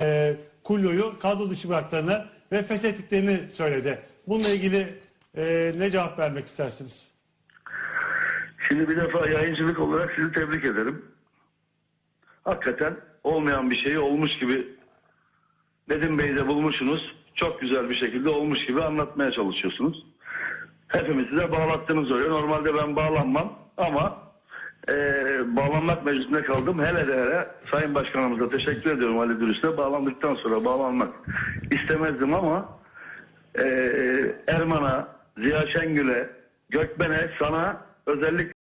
e, Kulyo'yu kadro dışı bıraktıklarını ve feshettiklerini söyledi. Bununla ilgili e, ne cevap vermek istersiniz? Şimdi bir defa yayıncılık olarak sizi tebrik ederim. Hakikaten olmayan bir şeyi olmuş gibi Nedim Bey'i de bulmuşsunuz. Çok güzel bir şekilde olmuş gibi anlatmaya çalışıyorsunuz. Hepimizi de bağlattınız oraya. Normalde ben bağlanmam ama eee, bağlanmak meclisinde kaldım. Hele de hele Sayın Başkanımıza teşekkür ediyorum Ali Dürüst'e. Bağlandıktan sonra bağlanmak istemezdim ama eee Erman'a, Ziya Şengül'e, Gökben'e, sana özellikle